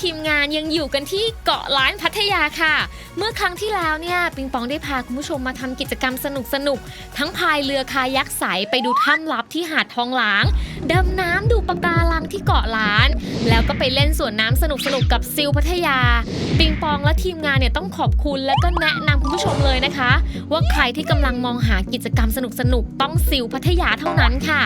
ทีมงานยังอยู่กันที่เกาะล้านพัทยาค่ะ เมื่อครั้งที่แล้วเนี่ยปิงปองได้พาคุณผู้ชมมาทำกิจกรรมสนุกๆทั้งพายเรือคายักใสไปดูถ้ำลับที่หาดทองหลางดำน้ำดูปะการังที่เกาะล้าน แล้วก็ไปเล่นสวนน้ำสนุกๆกับซิลพัทยา ปิงปองและทีมงานเนี่ยต้องขอบคุณและก็แนะนำคุณผู้ชมเลยนะคะ ว่าใครที่กำลังมองหากิจกรรมสนุกๆต้องซิลพัทยาเท่านั้นค่ะ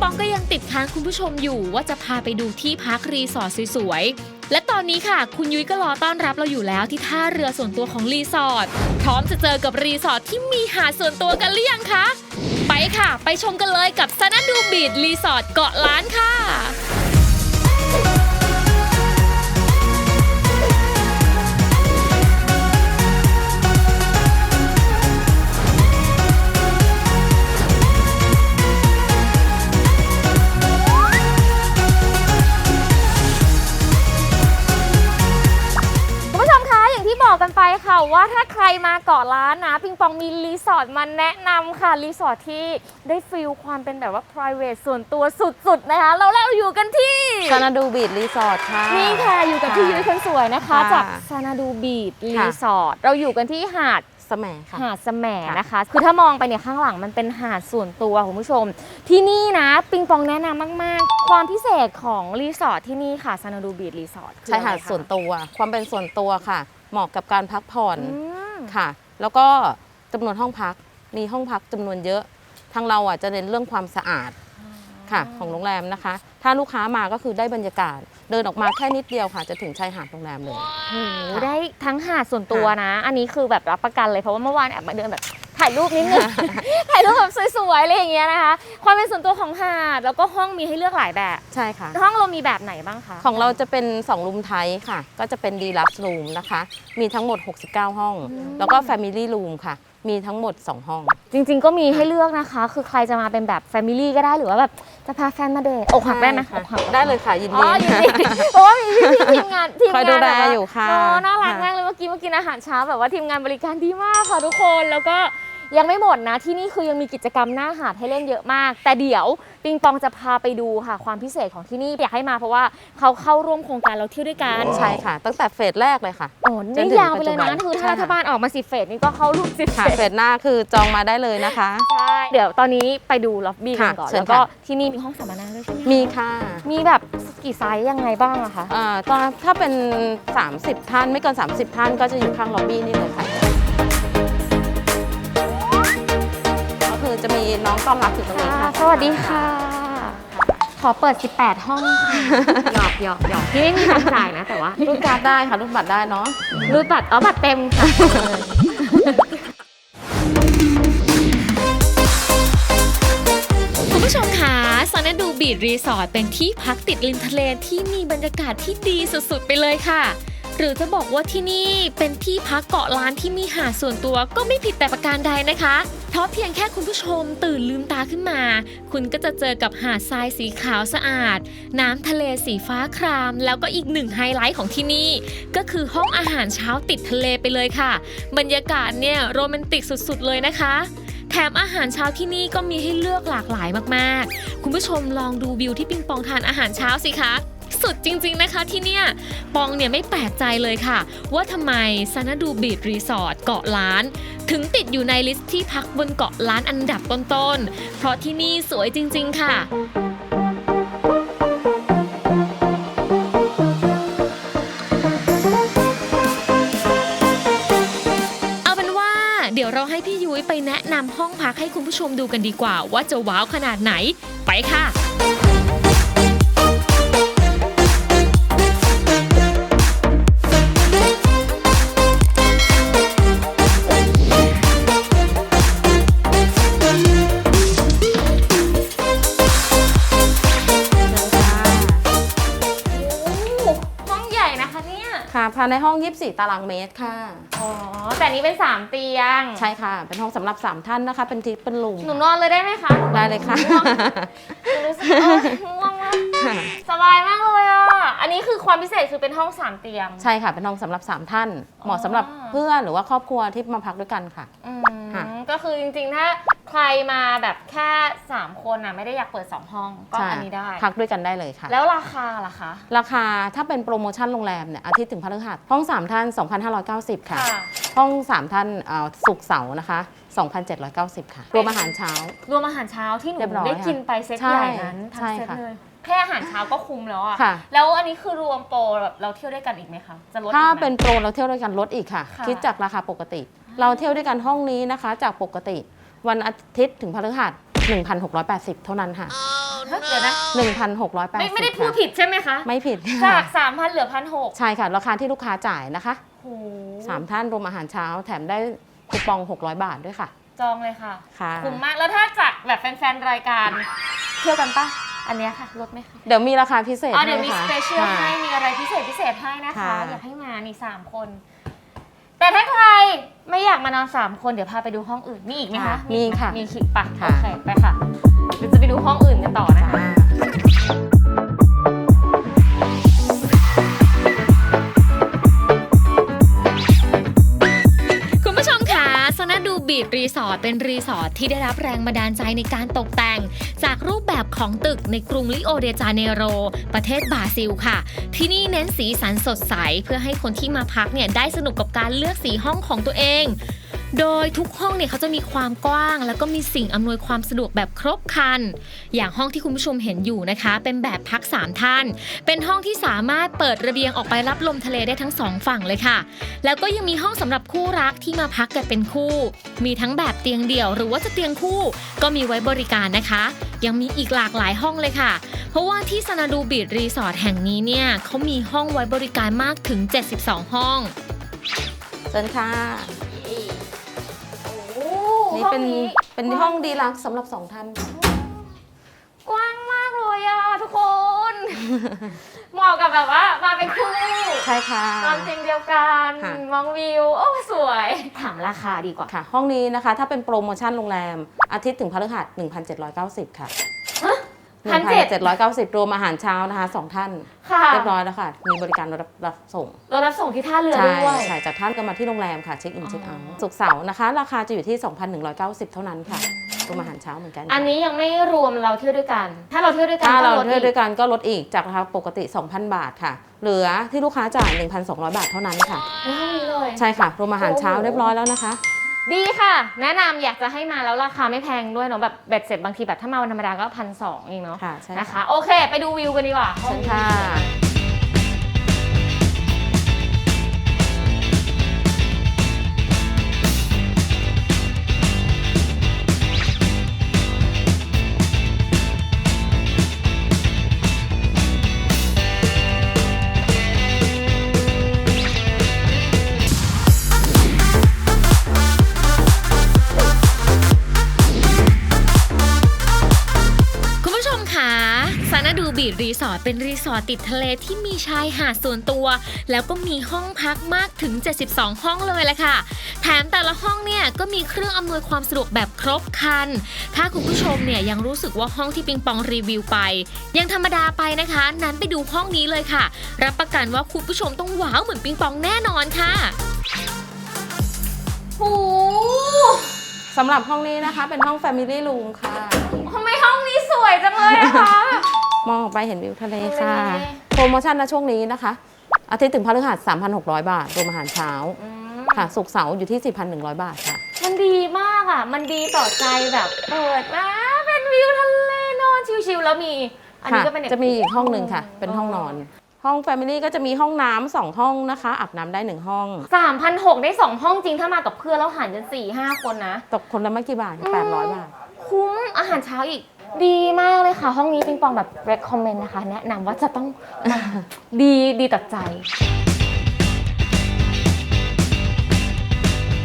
ปองก็ยังติดค้างคุณผู้ชมอยู่ว่าจะพาไปดูที่พักรีสอร์ทสวยๆ และตอนนี้ค่ะ คุณยุ้ยก็รอต้อนรับเราอยู่แล้วที่ท่าเรือส่วนตัวของรีสอร์ทพร้อมจะเจอกับรีสอร์ทที่มีหาดส่วนตัวกันหรือยังคะ ไปค่ะ ไปชมกันเลยกับซานาดูบีดรีสอร์ทเกาะล้านค่ะ ไปค่ะว่าถ้าใครมาเกาะล้านนะ ปิงปองมีรีสอร์ทมาแนะนำค่ะรีสอร์ทที่ได้ฟิลความเป็นแบบว่า p r i v a t ส่วนตัวสุดๆนะคะเราแล้วอยู่กันที่ซานาดูบีดรีสอร์ทค่ะ นี่ค่ะอยู่กับพี่ยุ้ยคนสวยนะคะ ค่ะจากซานาดูบีดรีค่ะ สอร์ทเราอยู่กันที่หาดสแหมค่ะ หาดสแหมค่ะนะคะ คือถ้ามองไปเนี่ยข้างหลังมันเป็นหาดส่วนตัวคุณผู้ชม ที่นี่นะ ปิงปองแนะนำมาก ๆ ความพิเศษของรีสอร์ทที่นี่ค่ะซานาดูบีดรีสอร์ทชายหาดส่วนตัวความเป็นส่วนตัวค่ะ เหมาะกับการพักผ่อนอืมค่ะ แล้วก็จำนวนห้องพักมีห้องพักจำนวนเยอะ ทางเราอะจะเน้นเรื่องความสะอาดค่ะของโรงแรมนะคะ ถ้าลูกค้ามาก็คือได้บรรยากาศ เดินออกมาแค่นิดเดียวค่ะ จะถึงชายหาดโรงแรมเลยโอ้โหค่ะได้ทั้งหาดส่วนตัวนะ อันนี้คือแบบรับประกันเลยเพราะว่าเมื่อวานแอบมาเดินแบบ ถ่ายรูปนิดนึง ถ่ายรูปแบบสวยๆอะไรอย่างเงี้ยนะคะ ความเป็นส่วนตัวของหาดแล้วก็ห้องมีให้เลือกหลายแบบ ใช่ค่ะ ห้องเรามีแบบไหนบ้างคะของเราจะเป็น2รูมไทยค่ะ ก็จะเป็นดีลักซ์รูมนะคะ มีทั้งหมด 69 ห้อง แล้วก็ Family Room ค่ะ มีทั้งหมด 2 ห้อง จริงๆก็มีให้เลือกนะคะ คือใครจะมาเป็นแบบแฟมิลี่ก็ได้หรือว่าแบบจะพาแฟนมาเดทอกหักได้ไหมใช่อกหัค่ะกได้เลยค่ะ ยินอ๋ดีอยินดีเพราะว่ามีพี่ๆทีมงานทีมคอยงานดูแลแบบว่าอยู่ค่ะโอ้น่ารักค่ะมากเลยเมื่อกี้เมื่อกินอาหารเช้าแบบว่าทีมงานบริการดีมากค่ะทุกคน แล้วก็ ยังไม่หมดนะที่นี่คือยังมีกิจกรรมหน้าหาดให้เล่นเยอะมาก แต่เดี๋ยวปิงปองจะพาไปดูค่ะ ความพิเศษของที่นี่อยากให้มาเพราะว่าเขาเข้าร่วมโครงการเราเที่ยวด้วยกันใช่ค่ะ ตั้งแต่เฟสแรกเลยค่ะโอ้จนนี่ถึงยาวไปเลยนะปัจจุบันคือถ้าใช่รัค่ะฐบาลออกมาสิบเฟสนี่ก็เข้าร่วมสิบเฟค่ะสเฟสหน้าคือจองมาได้เลยนะคะใช่เดี๋ยวตอนนี้ไปดูล็อบบี้กันค่ะก่อนเชิญแล้วก็ค่ะที่นี่มีห้องสัมมนาด้วยใช่ไหมมีค่ะ มีแบบกี่ไซส์ยังไงบ้างอะคะอ่าตอนถ้าเป็น 30 ท่านไม่เกิน 30 ท่านก็จะอยู่ข้างล็อบบี้นี่เลยค่ะ จะมีน้องต้อนรับอยู่ตรงนี้ค่ะ สวัสดีค่ะ ขอเปิด 18 ห้องค่ะหยอกหยอกหยอกที่ไม่มีการจ่ายนะแต่ว่ารุ่นการ์ดได้ค่ะรุ่นบัตรได้เนาะรูดบัตรอ๋อบัตรเต็มค่ะคุณผู้ชมคะซานาดูบีดรีสอร์ทเป็นที่พักติดริมทะเลที่มีบรรยากาศที่ดีสุดๆ ไปเลยค่ะ หรือจะบอกว่าที่นี่เป็นที่พักเกาะล้านที่มีหาดส่วนตัวก็ไม่ผิดแต่ประการใดนะคะเพราะเพียงแค่คุณผู้ชมตื่นลืมตาขึ้นมา คุณก็จะเจอกับหาดทรายสีขาวสะอาด น้ำทะเลสีฟ้าคราม แล้วก็อีกหนึ่งไฮไลท์ของที่นี่ ก็คือห้องอาหารเช้าติดทะเลไปเลยค่ะ บรรยากาศเนี่ยโรแมนติกสุดๆเลยนะคะแถมอาหารเช้าที่นี่ก็มีให้เลือกหลากหลายมากๆ คุณผู้ชมลองดูวิวที่ปิงปองทานอาหารเช้าสิคะ สุดจริงๆนะคะที่เนี่ยปองเนี่ยไม่แปลกใจเลยค่ะ ว่าทำไมซานาดูบีดรีสอร์ทเกาะล้าน ถึงติดอยู่ในลิสต์ที่พักบนเกาะล้านอันดับต้นๆ เพราะที่นี่สวยจริง ๆ ค่ะเอาเป็นว่าเดี๋ยวเราให้พี่ยุ้ยไปแนะนำห้องพักให้คุณผู้ชมดูกันดีกว่า ว่าจะว้าวขนาดไหน ไปค่ะ คะเนี่ยค่ะภค่ะในห้อง 24 ตารางเมตรค่ะ อ๋อ แต่อันนี้เป็น 3 เตียง ใช่ค่ะ เป็นห้องสำหรับ 3 ท่านนะคะ เป็นทิศเป็นลุมหนูนอนเลยได้ไหมคะได้เลยค่ะหนูรู้สึกเออง่วงมากสบายมากเลยอะ อันนี้คือความพิเศษคือเป็นห้อง 3 เตียง ใช่ค่ะ เป็นห้องสำหรับ 3 ท่าน เหมาะสำหรับ เพื่อนหรือว่าครอบครัวที่มาพักด้วยกันค่ะ อืมค่ะ ก็คือจริงๆ ถ้าใครมาแบบแค่ 3 คนอะไม่ได้อยากเปิด 2 ห้องก็ใช่อันนี้ได้ พักด้วยกันได้เลยค่ะ แล้วราคาล่ะคะ ราคาถ้าเป็นโปรโมชั่นโรงแรมเนี่ยอาทิตย์ถึงพฤหัสห้อง 3 ท่าน 2,590 ค่ะค่ะห้อง 3 ท่านเอ่อศุกร์เสาร์นะคะ 2,790 ค่ะรวมอาหารเช้า รวมอาหารเช้าที่หนูเรียบร้อยได้กินไปเซตใช่ใหญ่นั้นทั้ใช่งเซตค่ะ เลย แค่อาหารเช้าก็คุ้มแล้วอะ ค่ะ แล้วอันนี้คือรวมโปรแบบเราเที่ยวด้วยกันอีกไหมคะ จะลดอีกถ้าไหมเป็นโปรเราเที่ยวด้วยกันลดอีกค่ะ ค่ะคิดจากราคาปกติ เราเที่ยวด้วยกันห้องนี้นะคะ จากปกติ วันอาทิตย์ถึงพฤหัส1,680 เท่านั้นค่ะเฮ้ยเดี๋ยวนะ 1,680ไม่ไม่ได้พูดค่ะผิดใช่ไหมคะ ไม่ผิดจาค่ะกสามพันเหลือพันหกใช่ค่ะ ราคาที่ลูกค้าจ่ายนะคะโอ้โหสามท่านรวมอาหารเช้าแถมได้คูปอง 600 บาทด้วยค่ะ จองเลยค่ะ ค่ะ คุ้มมาก แล้วถ้าจากแบบแฟนๆ รายการ เที่ยวกันปะ อันเนี้ยค่ะลดไหมคะเดี๋ยวมีราคาพิเศษอ๋อเดี๋ยวมีให้สค่ะเปเชียลค่ะให้ มีอะไรพิเศษพิเศษให้นะคะ ค่ะ อยากให้มานี่สามคน แต่ถ้าใครไม่อยากมานอนสามคนเดี๋ยวพาไปดูห้องอื่นมีอีกไหมคะมีอีกไหค่ะมีคลิปปะค่ะโอเคไปค่ะเดี๋ยวจะไปดูห้องอื่นกันต่อนะคะ ค่ะ บีดรีสอร์ทเป็นรีสอร์ทที่ได้รับแรงบันดาลใจในการตกแต่ง จากรูปแบบของตึกในกรุงลิโอเดจาเนโร ประเทศบราซิลค่ะ ที่นี่เน้นสีสันสดใส เพื่อให้คนที่มาพักเนี่ยได้สนุกกับการเลือกสีห้องของตัวเอง โดยทุกห้องเนี่ยเขาจะมีความกว้าง แล้วก็มีสิ่งอำนวยความสะดวกแบบครบครัน อย่างห้องที่คุณผู้ชมเห็นอยู่นะคะ เป็นแบบพักสามท่าน เป็นห้องที่สามารถเปิดระเบียงออกไปรับลมทะเลได้ทั้งสองฝั่งเลยค่ะ แล้วก็ยังมีห้องสำหรับคู่รักที่มาพักกันเป็นคู่ มีทั้งแบบเตียงเดี่ยว หรือว่าจะเตียงคู่ ก็มีไว้บริการนะคะ ยังมีอีกหลากหลายห้องเลยค่ะ เพราะว่าที่สนาดูบีดรีสอร์ทแห่งนี้เนี่ยเขามีห้องไว้บริการมากถึง 72 ห้องเชิญค่ะ นี่เป็นเป็นห้องดีลักซ์สำหรับสองท่านค่ะกว้างมากเลยอะทุกคน เหมาะกับแบบว่ามาเป็นคู่ใช่ค่ะ นอนเตียงเดียวกันค่ะ มองวิว โอ้สวย ถามราคาดีกว่า ค่ะ ห้องนี้นะคะ ถ้าเป็นโปรโมชั่นโรงแรม อาทิตย์ถึงพฤหัส1,790 ค่ะ พันเจ็ด1,790รวมอาหารเช้านะคะสองท่าน ค่ะเรียบร้อยแล้วค่ะ มีบริการรับรับส่งเรารับส่งที่ท่าเรือใช่ด้วย ใช่จากท่านก็มาที่โรงแรมค่ะ เช็คอินเช็คเอาอ๋อท์ศุกร์เสาร์นะคะ ราคาจะอยู่ที่ 2,190 เท่านั้นค่ะรวมอาหารเช้าเหมือนกันค่ะอันนี้ยังไม่รวมเราเที่ยวด้วยกัน ถ้าเราเที่ยวด้วยกันถ้าเราก็ลดเที่ยวอีกด้วยกันก็ลดอีกจากราคาปกติ 2,000 บาทค่ะ เหลือที่ลูกค้าจ่าย 1,200 บาทเท่านั้นค่ะในห้องนี้เลย ใช่ค่ะ รวมอาหารเช้าโอ้โหเรียบร้อยแล้วนะคะ ดีค่ะ แนะนำอยากจะให้มาแล้วราคาไม่แพงด้วยเนาะแบบเบ็ดเสร็จบางทีแบบถ้ามาวันธรรมดาก็พันสองเองเนาะค่ะใช่นะคะค่ะโอเค ไปดูวิวกันดีกว่า เชิญค่ะ อร์ทเป็นรีสอร์ทติดทะเลที่มีชายหาดส่วนตัว แล้วก็มีห้องพักมากถึง 72 ห้องเลยแหละค่ะ แถมแต่ละห้องเนี่ยก็มีเครื่องอำนวยความสะดวกแบบครบครัน ถ้าคุณผู้ชมเนี่ยยังรู้สึกว่าห้องที่ปิงปองรีวิวไป ยังธรรมดาไปนะคะ นั้นไปดูห้องนี้เลยค่ะ รับประกันว่าคุณผู้ชมต้องว้าวเหมือนปิงปองแน่นอนค่ะโอ้สำหรับห้องนี้นะคะ เป็นห้อง Family Room ค่ะ ทำไมห้องนี้สวยจังเลยอะคะ มองออกไปเห็นวิวทะเลค่ะทะเลโปรโมชั่นณช่วงนี้นะคะ อาทิตย์ถึงพฤหัส3,600 บาทรวมอาหารเช้าอืมค่ะศุกร์เสาร์อยู่ที่ 4,100 บาทค่ะ มันดีมากอะ มันดีต่อใจแบบเปิดมาเป็นวิวทะเลนอนชิวๆแล้วมี อันนี้ค่ะก็เป็นแบบจะมีอีกห้องหนึ่งค่ะ เป็นห้องนอน ห้อง Family ก็จะมีห้องน้ำสองห้องนะคะ อาบน้ำได้หนึ่งห้องสามพันหกได้สองห้องจริงถ้ามากับเพื่อนแล้วหารกันสี่ห้าคนนะ ตกคนละไม่กี่บาทอืม800 บาท คุ้มอาหารเช้าอีก ดีมากเลยค่ะ ห้องนี้ปิงปองแบบ recommend นะคะ แนะนำว่าจะต้องมาดีดีต่อใจ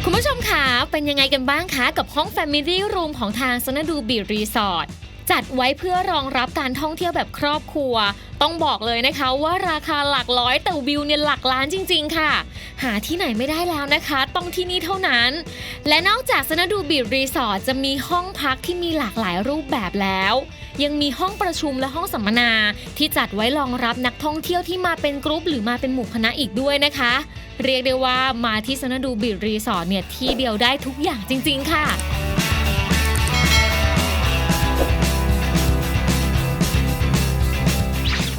คุณผู้ชมคะเป็นยังไงกันบ้างคะ กับห้อง Family Room ของทาง s o n a d u b e Resort จัดไว้เพื่อรองรับการท่องเที่ยวแบบครอบครัว ต้องบอกเลยนะคะว่าราคาหลักร้อยแต่วิวเนี่ยหลักล้านจริง ๆ ค่ะ หาที่ไหนไม่ได้แล้วนะคะ ต้องที่นี่เท่านั้น และนอกจากสนดูบีรีสอร์ทจะมีห้องพักที่มีหลากหลายรูปแบบแล้ว ยังมีห้องประชุมและห้องสัมมนา ที่จัดไว้รองรับนักท่องเที่ยวที่มาเป็นกรุ๊ปหรือมาเป็นหมู่คณะอีกด้วยนะคะ เรียกได้ว่ามาที่สนดูบีรีสอร์ทเนี่ยที่เดียวได้ทุกอย่างจริง ๆ ค่ะ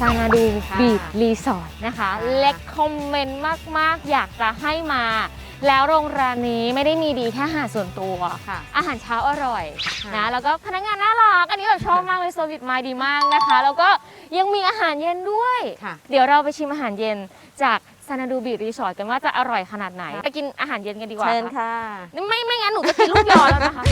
ซานาดูค่ะบีชรีสอร์ทนะคะเล็กคอมเมนต์มาก ๆ อยากจะให้มา แล้วโรงแรมนี้ไม่ได้มีดีแค่อาหารส่วนตัว ค่ะอาหารเช้าอร่อยค่ะนะแล้วก็พนักงานน่ารัก อันนี้แบบชอบมากเลยเซอร์วิสมาดีมากนะคะ แล้วก็ยังมีอาหารเย็นด้วย ค่ะ เดี๋ยวเราไปชิมอาหารเย็นจากซานาดูบีชรีสอร์ทกันว่าจะอร่อยขนาดไหนไปกินอาหารเย็นกันดีกว่าเชิญค่ะค่ะไม่ไม่งั้นหนูจะกินลูกยอแล้วนะคะ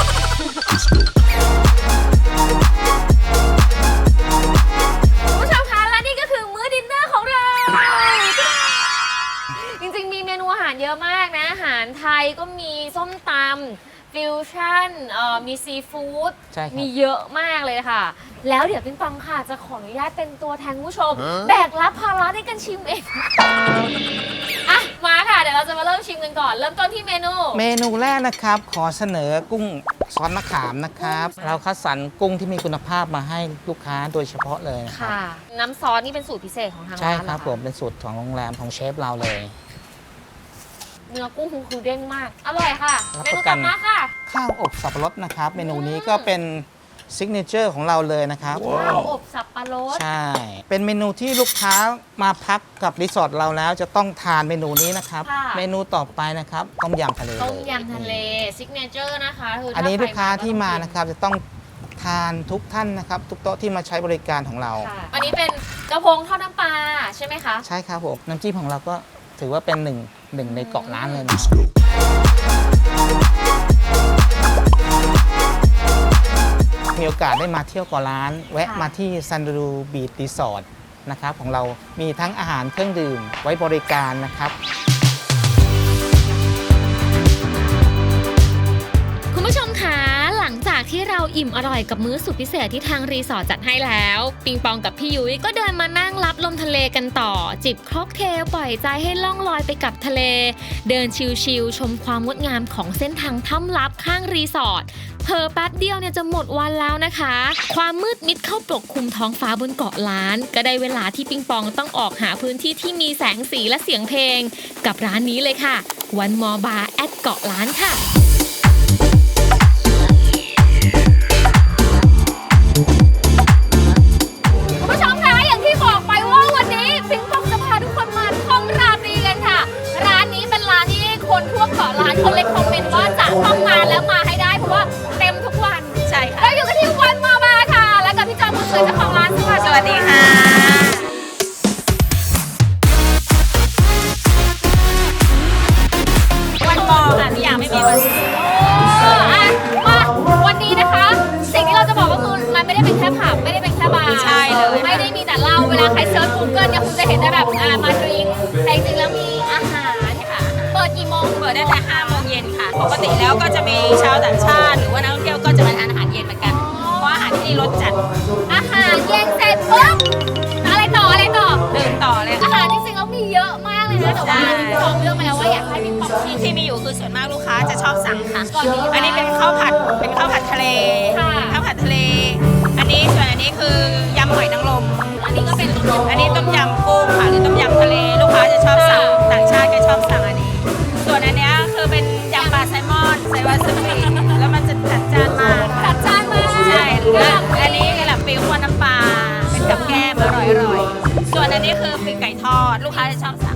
ฟิวชั่นเอ่อมีซีฟู้ดใช่ครับ มีเยอะมากเลยค่ะ แล้วเดี๋ยวปิงปองค่ะจะขออนุญาตเป็นตัวแทนคุณผู้ชม แบกรับภาระในการชิมเองอะมาค่ะ เดี๋ยวเราจะมาเริ่มชิมกันก่อน เริ่มต้นที่เมนู เมนูแรกนะครับ ขอเสนอกุ้งซอสมะขามนะครับ เราคัดสรรกุ้งที่มีคุณภาพมาให้ลูกค้าโดยเฉพาะเลยนะครับ ค่ะ น้ำซอสนี่เป็นสูตรพิเศษของทางใช่ร้านคเหรรัอบคะผมเป็นสูตรของโรงแรมของเชฟเราเลย เนื้อกุ้งคือคือเด้งมาก อร่อยค่ะ รับเมปนูระกัต่อน มาค่ะ ข้าวอบสับปะรดนะครับ เมนูนี้ก็เป็นซิกเนเจอร์ของเราเลยนะครับ ข้าวอบสับปะรด ใช่ เป็นเมนูที่ลูกค้ามาพักกับรีสอร์ทเราแล้วจะต้องทานเมนูนี้นะครับ ค่ะ เมนูต่อไปนะครับต้มยำทะเลต้มเลยยำทะเลซิกเนเจอร์นะคะคืออันถ้นี้ใรลูกค้าที่มาก็ต้องนะครับจะต้องทานทุกท่านนะครับ ทุกโต๊ะที่มาใช้บริการของเรา ค่ะอันนี้เป็นกระพงทอดน้ำปลาใช่ไหมคะ ใช่ครับผมน้ำจิ้มของเราก็ ถือว่าเป็นหนึ่งหนึ่งในเกาะร้านเลยนะมีโอกาสได้มาเที่ยวเกาะร้าน แวะค่ะมาที่ซันดูบีทรีสอร์ทนะครับของเรามีทั้งอาหารเครื่องดื่มไว้บริการนะครับ อิ่มอร่อยกับมื้อสุดพิเศษที่ทางรีสอร์ทจัดให้แล้ว ปิงปองกับพี่ยุ้ยก็เดินมานั่งรับลมทะเลกันต่อ จิบค็อกเทลปล่อยใจให้ล่องลอยไปกับทะเล เดินชิลๆชมความงดงามของเส้นทางถ้ำลับข้างรีสอร์ทเพอแป๊บเดียวเนี่ยจะหมดวันแล้วนะคะ ความมืดมิดเข้าปกคลุมท้องฟ้าบนเกาะล้าน ก็ได้เวลาที่ปิงปองต้องออกหาพื้นที่ที่มีแสงสีและเสียงเพลง กับร้านนี้เลยค่ะ วันมอบาแอดเกาะล้านค่ะ วัสสวัสดีค่ะ เยอะมากเลยนะแต่ว่าใช่พี่ปองเลือกมาแล้วว่าอยากให้พี่ปองชิมที่มีอยู่คือส่วนมากลูกค้าจะชอบสั่งค่ะก่อนดีค่ะอันนี้เป็นข้าวผัดเป็นข้าวผัดทะเลค่ะข้าวผัดทะเล อันนี้ส่วนอันนี้คือยำหอยนางรมอันนี้ก็เป็นต้มยำอันนี้ต้มยำกุ้งค่ะหรือต้มยำทะเล ลูกค้าจะชอบสั่งต่างชาติก็ชอบสั่งอันนี้ ส่วนอันเนี้ยคือเป็นยำปลาแซลมอนใส่วาซาบิแล้วมันจะจัดจ้านมากจัดจ้านมากใช่แล้วอันนี้กระหล่ำปีคั่วน้ำปลาเป็นกับแก้มอร่อยอร่อยๆส่วนอันนี้คือปีกไก่ทอด ลูกค้าจะชอบสั่ง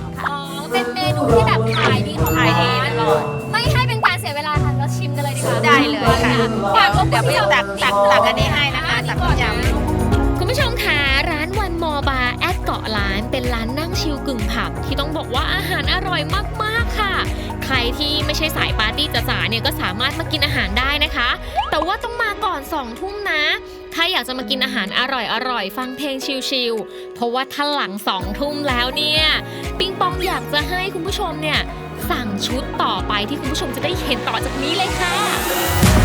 ค่ะอ๋อ เป็นเมนูที่แบบขายดีของขายดีร้านตลอด ไม่ให้เป็นการเสียเวลาค่ะเราชิมกันเลยดีกว่าได้เลยค่ะฝากรบกวนเดี๋ยวพี่จะตักตักตักอันนี้ให้นะคะตักต้มยำคุณผู้ชมคะร้านวันมอบาแอดเกาะล้านเป็นร้านนั่งชิลกึ่งผับที่ต้องบอกว่าอาหารอร่อยมากๆค่ะ ใครที่ไม่ใช่สายปาร์ตี้จ๋าๆเนี่ยก็สามารถมากินอาหารได้นะคะ แต่ว่าต้องมาก่อน2องทุ่มนะถ้าอยากจะมากินอาหารอร่อยๆ ฟังเพลงชิลๆ เพราะว่าถ้าหลังสองทุ่มแล้วเนี่ย ปิงปอง อยากจะให้คุณผู้ชมเนี่ยสั่งชุดต่อไปที่คุณผู้ชมจะได้เห็นต่อจากนี้เลยค่ะ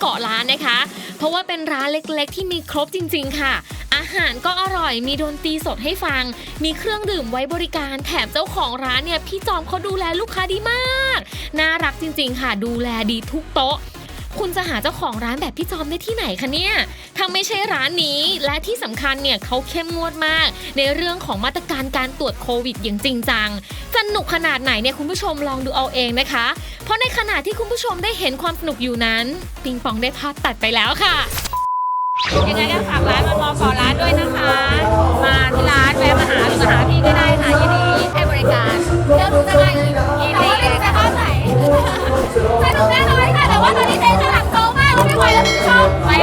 เกาะล้านนะคะ เพราะว่าเป็นร้านเล็กๆ ที่มีครบจริง ๆ ค่ะ อาหารก็อร่อยมีดนตรีสดให้ฟัง มีเครื่องดื่มไว้บริการแถมเจ้าของร้านเนี่ยพี่จอมเขาดูแลลูกค้าดีมาก น่ารักจริง ๆ ค่ะ ดูแลดีทุกโต๊ะ คุณจะหาเจ้าของร้านแบบพี่จอมได้ที่ไหนคะเนี่ยถ้าไม่ใช่ร้านนี้และที่สำคัญเนี่ยเขาเข้มงวดมาก ในเรื่องของมาตรการการตรวจโควิดอย่างจริงจังสนุกขนาดไหนเนี่ยคุณผู้ชมลองดูเอาเองนะคะ เพราะในขณะที่คุณผู้ชมได้เห็นความสนุกอยู่นั้น ปิงปองได้ภาพตัดไปแล้วค่ะยังไงก็ฝากร้านมันมอขอร้านด้วยนะคะ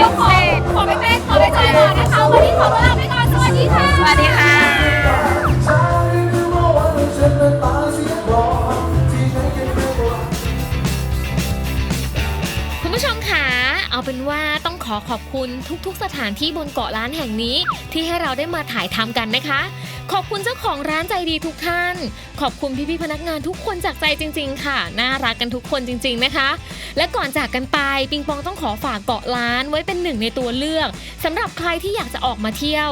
ชมไปขอขอไปเต้นขอไปจอยก่อนนะคะวันนี้ขอตัวลาไปก่อนสวัสดีค่ะสวัสดีค่ะคุณผู้ชมคะเอาเป็นว่า ขอขอบคุณทุกๆ สถานที่บนเกาะล้านแห่งนี้ ที่ให้เราได้มาถ่ายทำกันนะคะ ขอบคุณเจ้าของร้านใจดีทุกท่าน ขอบคุณพี่ๆพนักงานทุกคนจากใจจริง ๆ ค่ะ น่ารักกันทุกคนจริง ๆนะคะ และก่อนจากกันไปปิงปองต้องขอฝากเกาะล้านไว้เป็นหนึ่งในตัวเลือกสำหรับใครที่อยากจะออกมาเที่ยว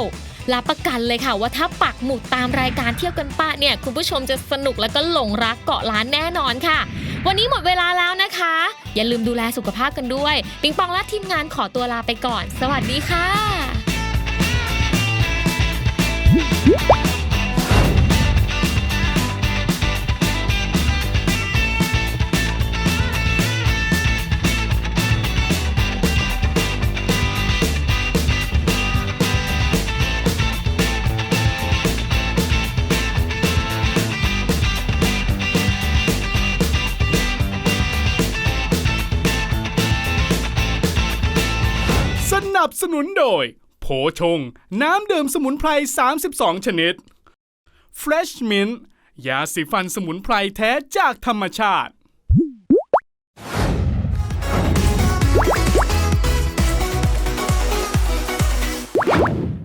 รับประกันเลยค่ะว่าถ้าปักหมุดตามรายการเที่ยวกันป้าเนี่ยคุณผู้ชมจะสนุกแล้วก็หลงรักเกาะล้านแน่นอนค่ะ วันนี้หมดเวลาแล้วนะคะ อย่าลืมดูแลสุขภาพกันด้วย ปิงปองและทีมงานขอตัวลาไปก่อน สวัสดีค่ะ สนุนโดย โผชง น้ำดื่มสมุนไพร 32 ชนิด Fresh Mint ยาสีฟันสมุนไพรแท้จากธรรมชาติ